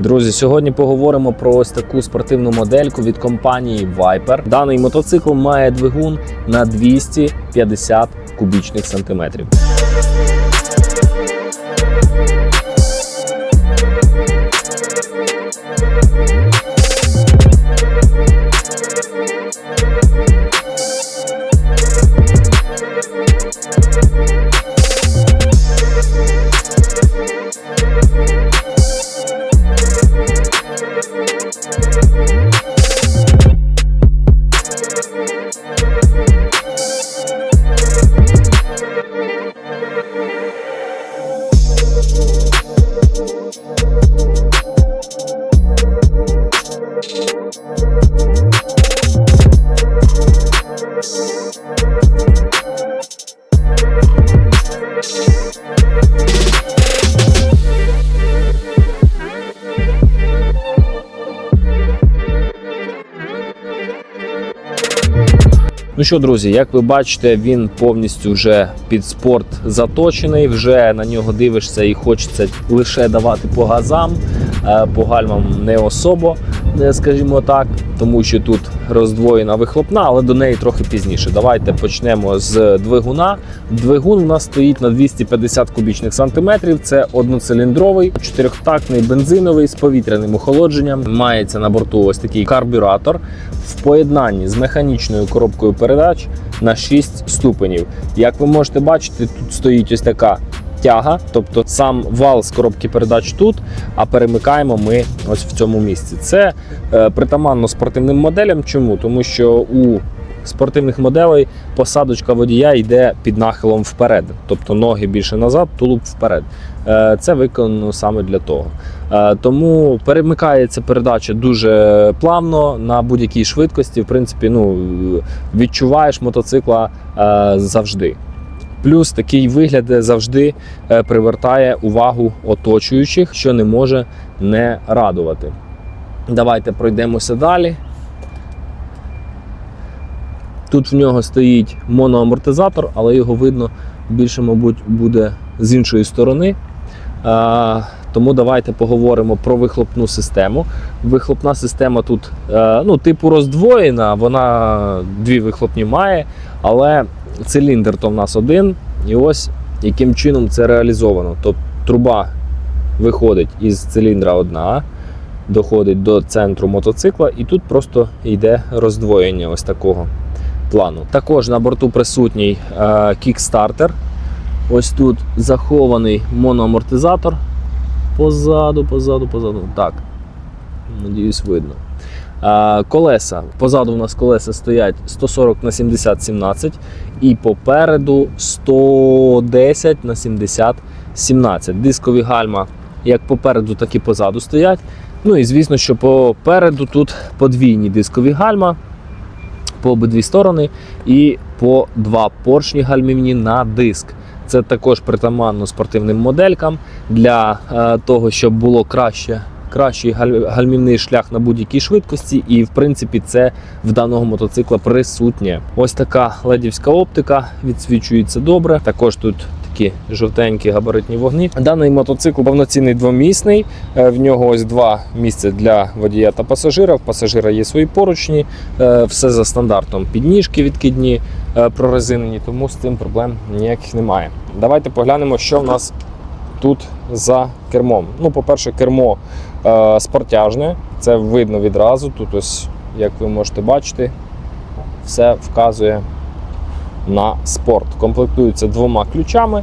Друзі, сьогодні поговоримо про ось таку спортивну модельку від компанії Viper. Даний мотоцикл має двигун на 250 кубічних сантиметрів. Ну що, друзі, як ви бачите, він повністю вже під спорт заточений. Вже на нього дивишся і хочеться лише давати по газам, по гальмам не особо, е, скажімо так, тому що тут роздвоєна вихлопна, але до неї трохи пізніше. Давайте почнемо з двигуна. Двигун у нас стоїть на 250 кубічних сантиметрів. Це одноциліндровий, чотирьохтактний бензиновий з повітряним охолодженням. Мається на борту ось такий карбюратор в поєднанні з механічною коробкою передач на 6 ступенів. Як ви можете бачити, тут стоїть ось така тяга, тобто сам вал з коробки передач тут, а перемикаємо ми ось в цьому місці. Це е, притаманно спортивним моделям. Чому? Тому що у спортивних моделей посадочка водія йде під нахилом вперед, тобто ноги більше назад, тулуб вперед. Е, Це виконано саме для того. Е, Тому перемикається передача дуже плавно на будь-якій швидкості. В принципі, ну відчуваєш мотоцикла завжди. Плюс такий вигляд завжди е, привертає увагу оточуючих, що не може не радувати. Давайте пройдемося далі. Тут в нього стоїть моноамортизатор, але його видно більше, мабуть, буде з іншої сторони. Тому давайте поговоримо про вихлопну систему. Вихлопна система тут е, ну, типу роздвоєна, вона дві вихлопні має, але циліндр то в нас один. І ось яким чином це реалізовано. Тобто труба виходить із циліндра одна, доходить до центру мотоцикла, і тут просто йде роздвоєння ось такого плану. Також на борту присутній е, кікстартер. Ось тут захований моноамортизатор. Позаду, позаду, позаду. Так. Надіюсь, видно. Е, Колеса. Позаду у нас колеса стоять 140 на 70 17 і попереду 110 на 70 17. Дискові гальма як попереду, так і позаду стоять. Ну і звісно, що попереду тут подвійні дискові гальма по обидві сторони і по два поршні гальмівні на диск. Це також притаманно спортивним моделькам для е, того, щоб було краще. Кращий галь- гальмівний шлях на будь-якій швидкості, і в принципі це в даного мотоцикла присутнє. Ось така ледівська оптика відсвічується добре. Також тут такі жовтенькі габаритні вогні. Даний мотоцикл повноцінний двомісний. Е, В нього ось два місця для водія та пасажира. В пасажира є свої поручні, Е, все за стандартом. Підніжки відкидні, е, прорезинені, тому з цим проблем ніяких немає. Давайте поглянемо, що в нас тут за кермом. Ну, по-перше, кермо спортяжне, це видно відразу. Тут ось, як ви можете бачити, все вказує на спорт. Комплектується двома ключами.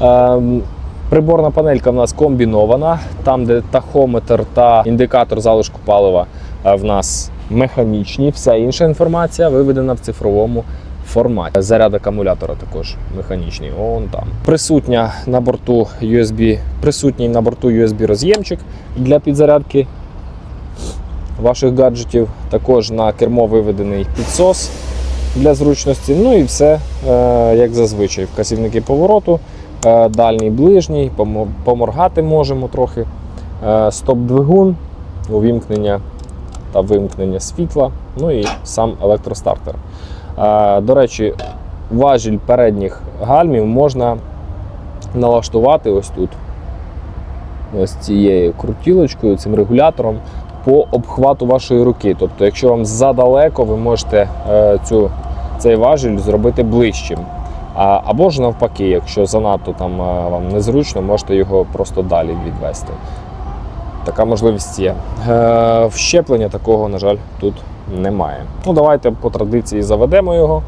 Ем, Приборна панелька в нас комбінована, там, де тахометр та індикатор залишку палива е, в нас механічні. Вся інша інформація виведена в цифровому форматі. Заряд акумулятора також механічний. Он там. Присутня на борту USB, присутній на борту USB роз'ємчик для підзарядки ваших гаджетів. Також на кермо виведений підсос для зручності. Ну і все е, як зазвичай. Вказівники повороту, е, дальній, ближній, поморгати можемо трохи. Е, Стоп-двигун, увімкнення та вимкнення світла, ну і сам електростартер. До речі, важіль передніх гальмів можна налаштувати ось тут. ось цією крутілочкою, цим регулятором по обхвату вашої руки. Тобто, якщо вам задалеко, ви можете цю, цей важіль зробити ближчим. Або ж навпаки, якщо занадто там е, вам незручно, можете його просто далі відвести. Така можливість є. Е, вщеплення такого, на жаль, тут немає. Ну, давайте по традиції заведемо його.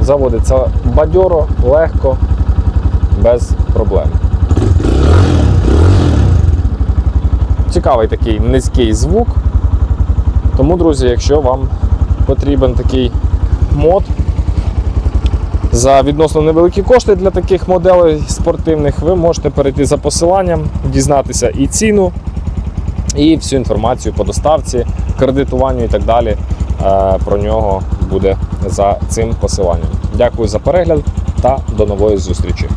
Заводиться бадьоро, легко, без проблем. Цікавий такий низький звук. Тому, друзі, якщо вам потрібен такий мод за відносно невеликі кошти для таких моделей спортивних, ви можете перейти за посиланням, дізнатися і ціну, і всю інформацію по доставці, кредитуванню і так далі. Е, Про нього буде за цим посиланням. Дякую за перегляд та до нової зустрічі.